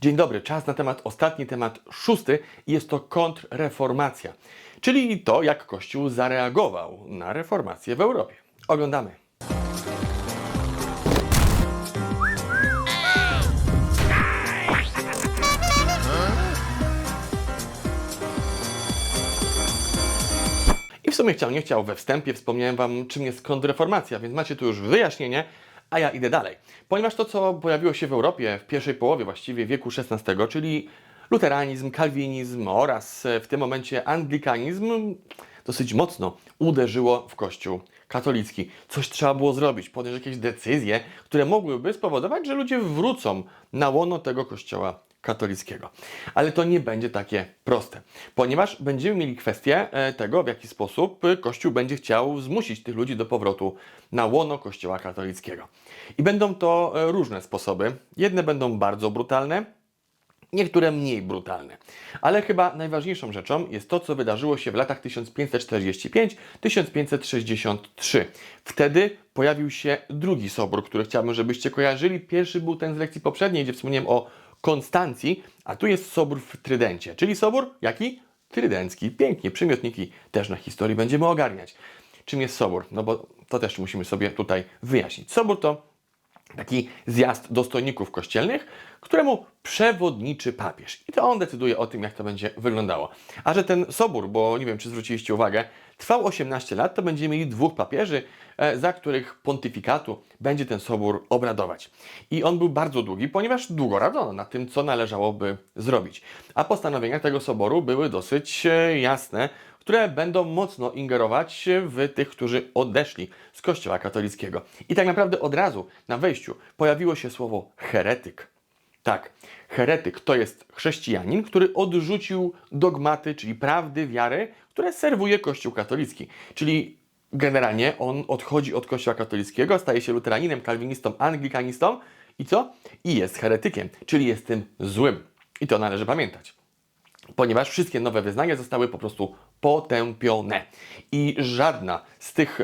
Dzień dobry, czas na temat, ostatni temat, szósty, jest to kontrreformacja, czyli to, jak Kościół zareagował na reformację w Europie. Oglądamy. I w sumie chciał, nie chciał, we wstępie wspomniałem Wam, czym jest kontrreformacja, więc macie tu już wyjaśnienie, a ja idę dalej. Ponieważ to, co pojawiło się w Europie w pierwszej połowie właściwie wieku XVI, czyli luteranizm, kalwinizm oraz e, w tym momencie anglikanizm, dosyć mocno uderzyło w Kościół katolicki. Coś trzeba było zrobić, podjąć jakieś decyzje, które mogłyby spowodować, że ludzie wrócą na łono tego Kościoła katolickiego. Ale to nie będzie takie proste, ponieważ będziemy mieli kwestię e, tego, w jaki sposób e, Kościół będzie chciał zmusić tych ludzi do powrotu na łono Kościoła katolickiego. I będą to e, różne sposoby. Jedne będą bardzo brutalne, niektóre mniej brutalne. Ale chyba najważniejszą rzeczą jest to, co wydarzyło się w latach 1545-1563. Wtedy pojawił się drugi sobór, który chciałbym, żebyście kojarzyli. Pierwszy był ten z lekcji poprzedniej, gdzie wspomniałem o Konstancji, a tu jest sobór w Trydencie, czyli sobór jaki? Trydencki. Pięknie, przymiotniki też na historii będziemy ogarniać. Czym jest sobór? No bo to też musimy sobie tutaj wyjaśnić. Sobór to taki zjazd dostojników kościelnych, któremu przewodniczy papież. I to on decyduje o tym, jak to będzie wyglądało. A że ten sobór, bo nie wiem, czy zwróciliście uwagę, trwał 18 lat, to będziemy mieli dwóch papieży, e, za których pontyfikatu będzie ten sobór obradować. I on był bardzo długi, ponieważ długo radzono nad tym, co należałoby zrobić. A postanowienia tego soboru były dosyć e, jasne, które będą mocno ingerować w tych, którzy odeszli z Kościoła katolickiego. I tak naprawdę od razu na wejściu pojawiło się słowo heretyk. Tak, heretyk to jest chrześcijanin, który odrzucił dogmaty, czyli prawdy wiary, które serwuje Kościół katolicki. Czyli generalnie on odchodzi od Kościoła katolickiego, staje się luteraninem, kalwinistą, anglikanistą i co? I jest heretykiem, czyli jest tym złym. I to należy pamiętać ponieważ wszystkie nowe wyznania zostały po prostu potępione. I żadna z tych,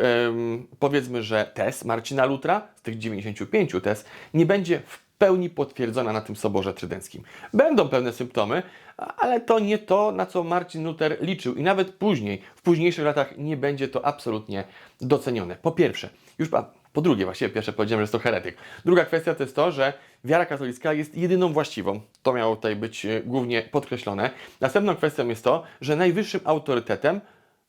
powiedzmy, że tez Marcina Lutra, z tych 95 tez, nie będzie w pełni potwierdzona na tym Soborze Trydenckim. Będą pewne symptomy, ale to nie to, na co Marcin Luther liczył i nawet później, w późniejszych latach nie będzie to absolutnie docenione. Po pierwsze, już pa- po drugie, właściwie pierwsze powiedziałem, że jest to heretyk. Druga kwestia to jest to, że wiara katolicka jest jedyną właściwą. To miało tutaj być e, głównie podkreślone. Następną kwestią jest to, że najwyższym autorytetem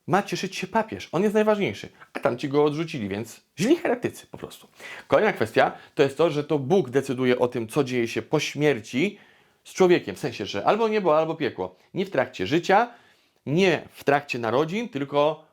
ma cieszyć się papież. On jest najważniejszy, a tamci go odrzucili, więc źli heretycy po prostu. Kolejna kwestia to jest to, że to Bóg decyduje o tym, co dzieje się po śmierci z człowiekiem. W sensie, że albo niebo, albo piekło. Nie w trakcie życia, nie w trakcie narodzin, tylko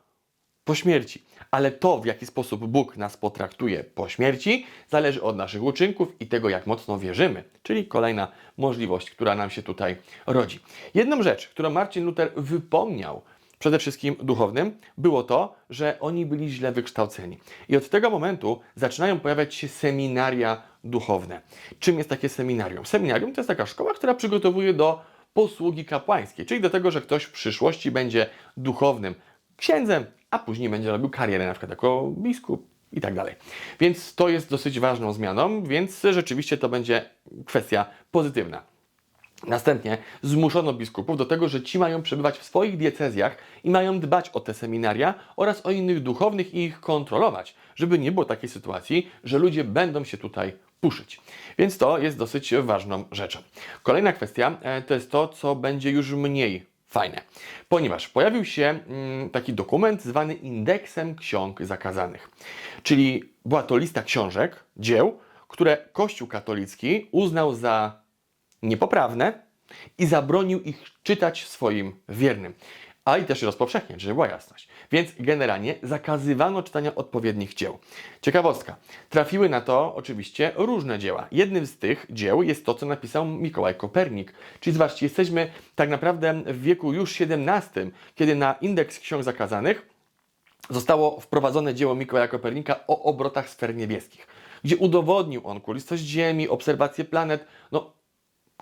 po śmierci. Ale to, w jaki sposób Bóg nas potraktuje po śmierci, zależy od naszych uczynków i tego, jak mocno wierzymy. Czyli kolejna możliwość, która nam się tutaj rodzi. Jedną rzecz, którą Marcin Luther wypomniał przede wszystkim duchownym, było to, że oni byli źle wykształceni. I od tego momentu zaczynają pojawiać się seminaria duchowne. Czym jest takie seminarium? Seminarium to jest taka szkoła, która przygotowuje do posługi kapłańskiej, czyli do tego, że ktoś w przyszłości będzie duchownym księdzem, a później będzie robił karierę na przykład jako biskup i tak dalej. Więc to jest dosyć ważną zmianą, więc rzeczywiście to będzie kwestia pozytywna. Następnie zmuszono biskupów do tego, że ci mają przebywać w swoich diecezjach i mają dbać o te seminaria oraz o innych duchownych i ich kontrolować, żeby nie było takiej sytuacji, że ludzie będą się tutaj puszyć. Więc to jest dosyć ważną rzeczą. Kolejna kwestia e, to jest to, co będzie już mniej fajne, ponieważ pojawił się mm, taki dokument zwany indeksem ksiąg zakazanych. Czyli była to lista książek, dzieł, które Kościół katolicki uznał za niepoprawne i zabronił ich czytać swoim wiernym. A i też rozpowszechniać, żeby była jasność. Więc generalnie zakazywano czytania odpowiednich dzieł. Ciekawostka. Trafiły na to oczywiście różne dzieła. Jednym z tych dzieł jest to, co napisał Mikołaj Kopernik. Czyli zobaczcie, jesteśmy tak naprawdę w wieku już XVII, kiedy na indeks ksiąg zakazanych zostało wprowadzone dzieło Mikołaja Kopernika o obrotach sfer niebieskich, gdzie udowodnił on kulistość Ziemi, obserwacje planet, no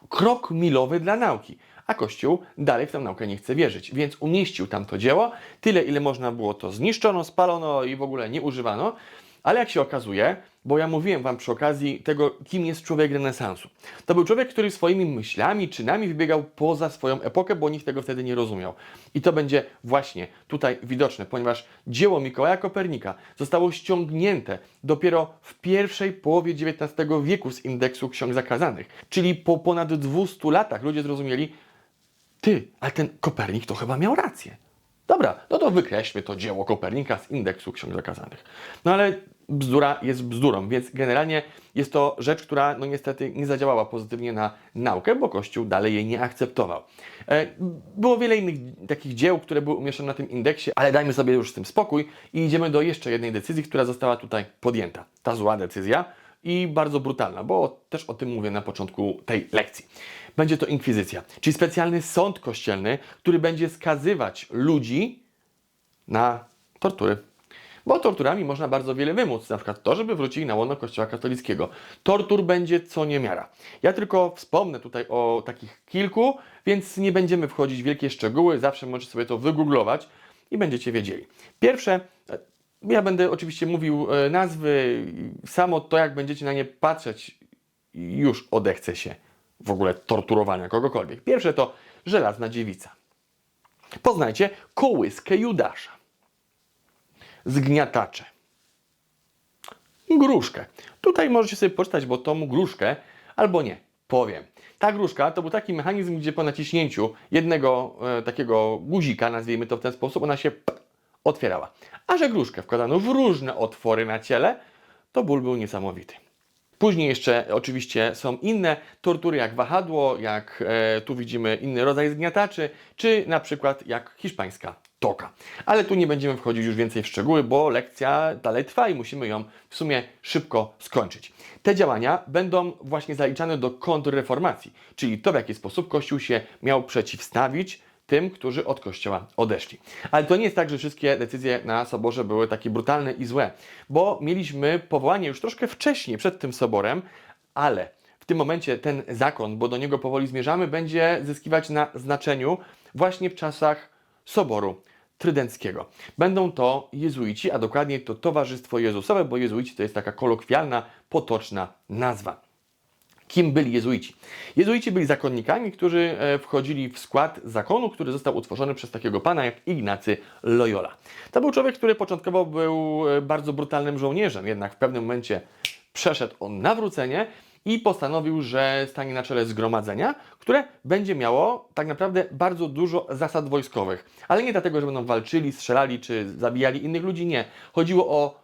krok milowy dla nauki. A Kościół dalej w tę naukę nie chce wierzyć, więc umieścił tam to dzieło. Tyle, ile można było to zniszczono, spalono i w ogóle nie używano. Ale jak się okazuje, bo ja mówiłem Wam przy okazji tego, kim jest człowiek renesansu. To był człowiek, który swoimi myślami, czynami wybiegał poza swoją epokę, bo nikt tego wtedy nie rozumiał. I to będzie właśnie tutaj widoczne, ponieważ dzieło Mikołaja Kopernika zostało ściągnięte dopiero w pierwszej połowie XIX wieku z indeksu ksiąg zakazanych. Czyli po ponad 200 latach ludzie zrozumieli, ty, ale ten Kopernik to chyba miał rację. Dobra, no to wykreślmy to dzieło Kopernika z indeksu ksiąg zakazanych. No ale bzdura jest bzdurą, więc generalnie jest to rzecz, która no niestety nie zadziałała pozytywnie na naukę, bo Kościół dalej jej nie akceptował. E, Było wiele innych takich dzieł, które były umieszczone na tym indeksie, ale dajmy sobie już z tym spokój i idziemy do jeszcze jednej decyzji, która została tutaj podjęta. Ta zła decyzja i bardzo brutalna, bo też o tym mówię na początku tej lekcji. Będzie to inkwizycja, czyli specjalny sąd kościelny, który będzie skazywać ludzi na tortury. Bo torturami można bardzo wiele wymóc, na przykład to, żeby wrócili na łono Kościoła katolickiego. Tortur będzie co niemiara. Ja tylko wspomnę tutaj o takich kilku, więc nie będziemy wchodzić w wielkie szczegóły, zawsze możecie sobie to wygooglować i będziecie wiedzieli. Pierwsze, ja będę oczywiście mówił e, nazwy, samo to jak będziecie na nie patrzeć, już odechce się w ogóle torturowania kogokolwiek. Pierwsze to żelazna dziewica. Poznajcie kołyskę Judasza zgniatacze. Gruszkę. Tutaj możecie sobie poczytać, bo tą gruszkę, albo nie, powiem. Ta gruszka to był taki mechanizm, gdzie po naciśnięciu jednego e, takiego guzika, nazwijmy to w ten sposób, ona się otwierała. A że gruszkę wkładano w różne otwory na ciele, to ból był niesamowity. Później jeszcze oczywiście są inne tortury, jak wahadło, jak e, tu widzimy inny rodzaj zgniataczy, czy na przykład jak hiszpańska toka. Ale tu nie będziemy wchodzić już więcej w szczegóły, bo lekcja dalej trwa i musimy ją w sumie szybko skończyć. Te działania będą właśnie zaliczane do kontrreformacji, czyli to w jaki sposób Kościół się miał przeciwstawić tym, którzy od kościoła odeszli. Ale to nie jest tak, że wszystkie decyzje na soborze były takie brutalne i złe, bo mieliśmy powołanie już troszkę wcześniej, przed tym soborem, ale w tym momencie ten zakon, bo do niego powoli zmierzamy, będzie zyskiwać na znaczeniu właśnie w czasach soboru trydenckiego. Będą to jezuici, a dokładniej to Towarzystwo Jezusowe, bo jezuici to jest taka kolokwialna, potoczna nazwa. Kim byli jezuici? Jezuici byli zakonnikami, którzy e, wchodzili w skład zakonu, który został utworzony przez takiego pana jak Ignacy Loyola. To był człowiek, który początkowo był e, bardzo brutalnym żołnierzem, jednak w pewnym momencie przeszedł on nawrócenie i postanowił, że stanie na czele zgromadzenia, które będzie miało tak naprawdę bardzo dużo zasad wojskowych. Ale nie dlatego, że będą walczyli, strzelali czy zabijali innych ludzi, nie. Chodziło o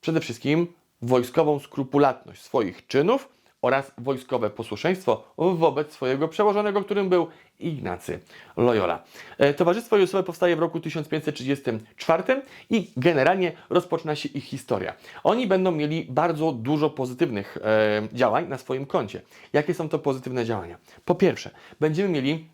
przede wszystkim wojskową skrupulatność swoich czynów oraz wojskowe posłuszeństwo wobec swojego przełożonego, którym był Ignacy Loyola. E, Towarzystwo Jezusowe powstaje w roku 1534 i generalnie rozpoczyna się ich historia. Oni będą mieli bardzo dużo pozytywnych e, działań na swoim koncie. Jakie są to pozytywne działania? Po pierwsze, będziemy mieli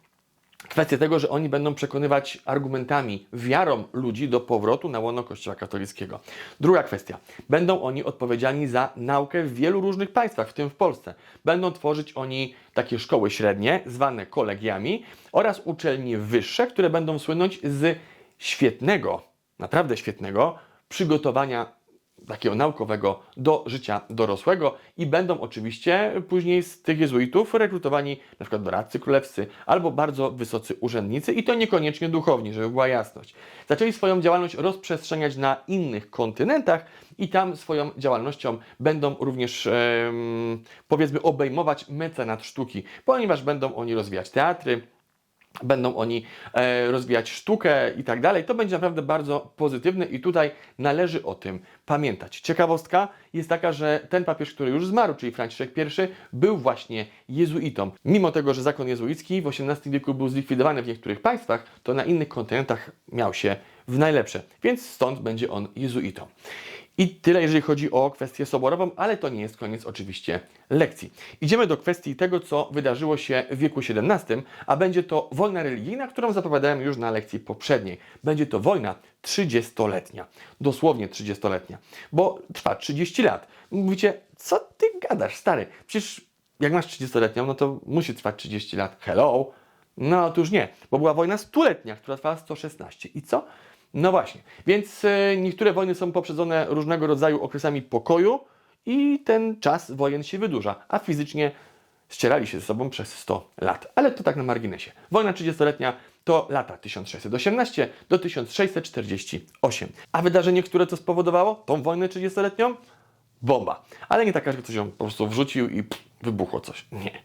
kwestię tego, że oni będą przekonywać argumentami, wiarą ludzi do powrotu na łono Kościoła katolickiego. Druga kwestia. Będą oni odpowiedzialni za naukę w wielu różnych państwach, w tym w Polsce. Będą tworzyć oni takie szkoły średnie, zwane kolegiami, oraz uczelnie wyższe, które będą słynąć z świetnego, naprawdę świetnego przygotowania takiego naukowego do życia dorosłego i będą oczywiście później z tych jezuitów rekrutowani na przykład doradcy królewscy albo bardzo wysocy urzędnicy i to niekoniecznie duchowni, żeby była jasność. Zaczęli swoją działalność rozprzestrzeniać na innych kontynentach i tam swoją działalnością będą również powiedzmy obejmować mecenat sztuki, ponieważ będą oni rozwijać teatry, będą oni e, rozwijać sztukę i tak dalej. To będzie naprawdę bardzo pozytywne i tutaj należy o tym pamiętać. Ciekawostka jest taka, że ten papież, który już zmarł, czyli Franciszek I, był właśnie jezuitą. Mimo tego, że zakon jezuicki w XVIII wieku był zlikwidowany w niektórych państwach, to na innych kontynentach miał się w najlepsze, więc stąd będzie on jezuitą. I tyle, jeżeli chodzi o kwestię soborową, ale to nie jest koniec oczywiście lekcji. Idziemy do kwestii tego, co wydarzyło się w wieku XVII, a będzie to wojna religijna, którą zapowiadałem już na lekcji poprzedniej. Będzie to wojna 30-letnia, dosłownie 30-letnia, bo trwa 30 lat. Mówicie, co ty gadasz, stary? Przecież jak masz 30-letnią, no to musi trwać 30 lat. Hello? No otóż nie, bo była wojna stuletnia, która trwała 116. I co? No właśnie, więc e, niektóre wojny są poprzedzone różnego rodzaju okresami pokoju i ten czas wojen się wydłuża, a fizycznie ścierali się ze sobą przez 100 lat. Ale to tak na marginesie. Wojna 30-letnia to lata 1618 do 1648. A wydarzenie, które to spowodowało, tą wojnę 30-letnią? Bomba. Ale nie taka, że ktoś ją po prostu wrzucił i pff, wybuchło coś. Nie.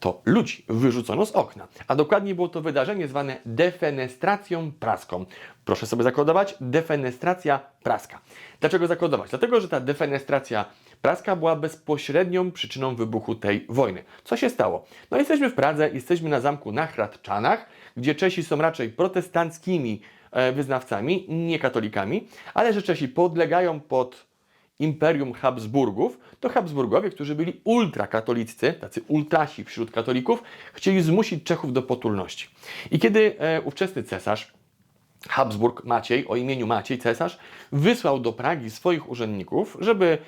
To ludzi wyrzucono z okna. A dokładniej było to wydarzenie zwane defenestracją praską. Proszę sobie zakodować defenestracja praska. Dlaczego zakodować? Dlatego, że ta defenestracja praska była bezpośrednią przyczyną wybuchu tej wojny. Co się stało? No jesteśmy w Pradze, jesteśmy na zamku na Hradczanach, gdzie Czesi są raczej protestanckimi e, wyznawcami, nie katolikami, ale że Czesi podlegają pod Imperium Habsburgów, to Habsburgowie, którzy byli ultrakatoliccy, tacy ultrasi wśród katolików, chcieli zmusić Czechów do potulności. I kiedy e, ówczesny cesarz Habsburg Maciej, o imieniu Maciej cesarz, wysłał do Pragi swoich urzędników, żeby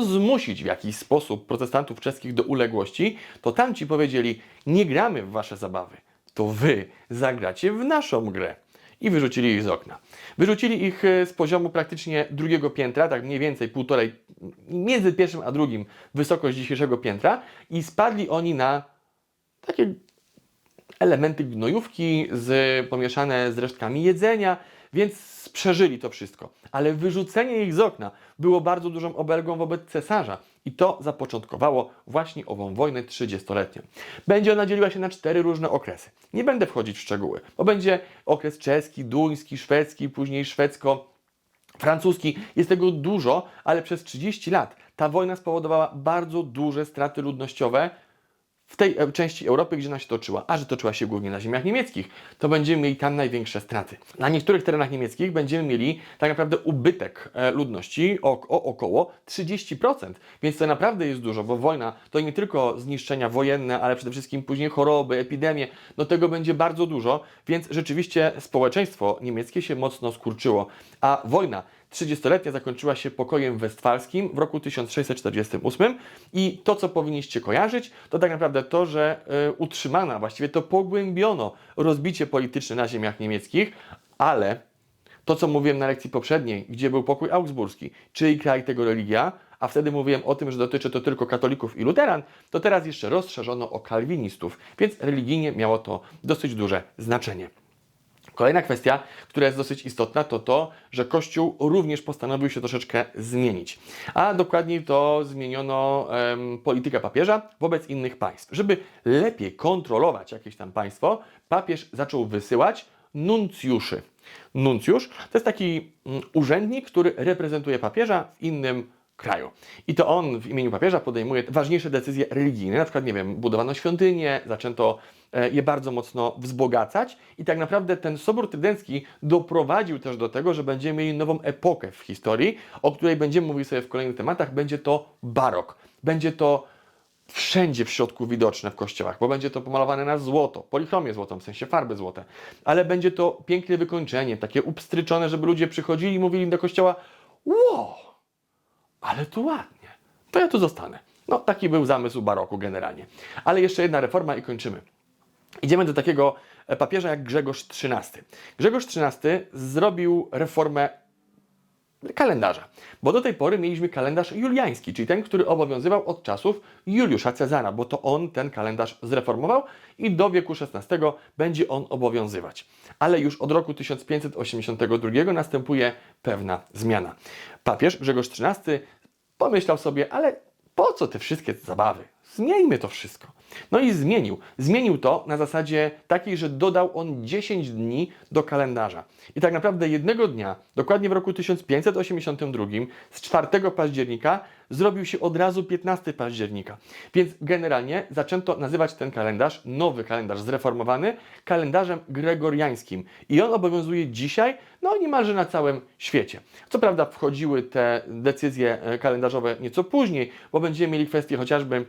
zmusić w jakiś sposób protestantów czeskich do uległości, to tamci powiedzieli: Nie gramy w wasze zabawy, to wy zagracie w naszą grę. I wyrzucili ich z okna. Wyrzucili ich e, z poziomu praktycznie drugiego piętra, tak mniej więcej półtorej, między pierwszym a drugim wysokość dzisiejszego piętra, i spadli oni na takie elementy gnojówki z, pomieszane z resztkami jedzenia, więc przeżyli to wszystko. Ale wyrzucenie ich z okna było bardzo dużą obelgą wobec cesarza i to zapoczątkowało właśnie ową wojnę 30-letnią. Będzie ona dzieliła się na cztery różne okresy. Nie będę wchodzić w szczegóły, bo będzie okres czeski, duński, szwedzki, później szwedzko francuski. Jest tego dużo, ale przez 30 lat ta wojna spowodowała bardzo duże straty ludnościowe w tej e, części Europy, gdzie ona się toczyła, a że toczyła się głównie na ziemiach niemieckich, to będziemy mieli tam największe straty. Na niektórych terenach niemieckich będziemy mieli tak naprawdę ubytek e, ludności o, o około 30%, więc to naprawdę jest dużo, bo wojna to nie tylko zniszczenia wojenne, ale przede wszystkim później choroby, epidemie, no tego będzie bardzo dużo, więc rzeczywiście społeczeństwo niemieckie się mocno skurczyło, a wojna 30-letnia zakończyła się pokojem westfalskim w roku 1648 i to, co powinniście kojarzyć, to tak naprawdę to, że y, utrzymano, a właściwie to pogłębiono rozbicie polityczne na ziemiach niemieckich, ale to, co mówiłem na lekcji poprzedniej, gdzie był pokój augsburski, czyli kraj tego religia, a wtedy mówiłem o tym, że dotyczy to tylko katolików i luteran, to teraz jeszcze rozszerzono o kalwinistów, więc religijnie miało to dosyć duże znaczenie. Kolejna kwestia, która jest dosyć istotna, to to, że Kościół również postanowił się troszeczkę zmienić. A dokładniej to zmieniono em, politykę papieża wobec innych państw. Żeby lepiej kontrolować jakieś tam państwo, papież zaczął wysyłać nuncjuszy. Nuncjusz to jest taki mm, urzędnik, który reprezentuje papieża w innym kraju. I to on w imieniu papieża podejmuje ważniejsze decyzje religijne, na przykład, nie wiem, budowano świątynie, zaczęto e, je bardzo mocno wzbogacać i tak naprawdę ten Sobór Trydencki doprowadził też do tego, że będziemy mieli nową epokę w historii, o której będziemy mówili sobie w kolejnych tematach, będzie to barok. Będzie to wszędzie w środku widoczne w kościołach, bo będzie to pomalowane na złoto, polichromię złotą, w sensie farby złote, ale będzie to piękne wykończenie, takie upstryczone, żeby ludzie przychodzili i mówili do kościoła wow, ale tu ładnie, to ja tu zostanę. No, taki był zamysł baroku generalnie. Ale jeszcze jedna reforma i kończymy. Idziemy do takiego e, papieża jak Grzegorz XIII. Grzegorz XIII zrobił reformę kalendarza, bo do tej pory mieliśmy kalendarz juliański, czyli ten, który obowiązywał od czasów Juliusza Cezara, bo to on ten kalendarz zreformował i do wieku XVI będzie on obowiązywać. Ale już od roku 1582 następuje pewna zmiana. Papież Grzegorz XIII pomyślał sobie, ale po co te wszystkie zabawy? Zmieńmy to wszystko. No i zmienił. Zmienił to na zasadzie takiej, że dodał on 10 dni do kalendarza. I tak naprawdę jednego dnia, dokładnie w roku 1582, z 4 października, zrobił się od razu 15 października. Więc generalnie zaczęto nazywać ten kalendarz, nowy kalendarz zreformowany, kalendarzem gregoriańskim. I on obowiązuje dzisiaj, no niemalże na całym świecie. Co prawda wchodziły te decyzje e, kalendarzowe nieco później, bo będziemy mieli kwestie chociażby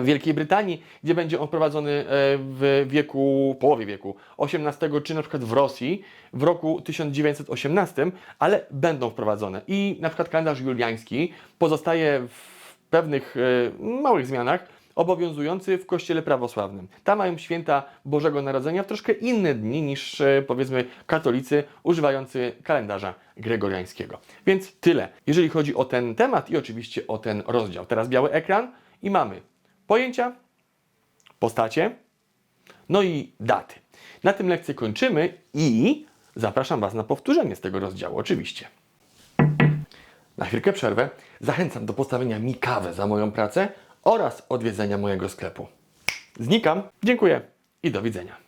w Wielkiej Brytanii, gdzie będzie on prowadzony e, w wieku, połowie wieku XVIII, czy na przykład w Rosji w roku 1918, ale będą wprowadzone. I na przykład kalendarz juliański pozostaje w pewnych e, małych zmianach obowiązujący w kościele prawosławnym. Tam mają święta Bożego Narodzenia w troszkę inne dni niż e, powiedzmy katolicy używający kalendarza gregoriańskiego. Więc tyle, jeżeli chodzi o ten temat i oczywiście o ten rozdział. Teraz biały ekran i mamy pojęcia, postacie, no i daty. Na tym lekcję kończymy i zapraszam Was na powtórzenie z tego rozdziału, oczywiście. Na chwilkę przerwę. Zachęcam do postawienia mi kawy za moją pracę oraz odwiedzenia mojego sklepu. Znikam, dziękuję i do widzenia.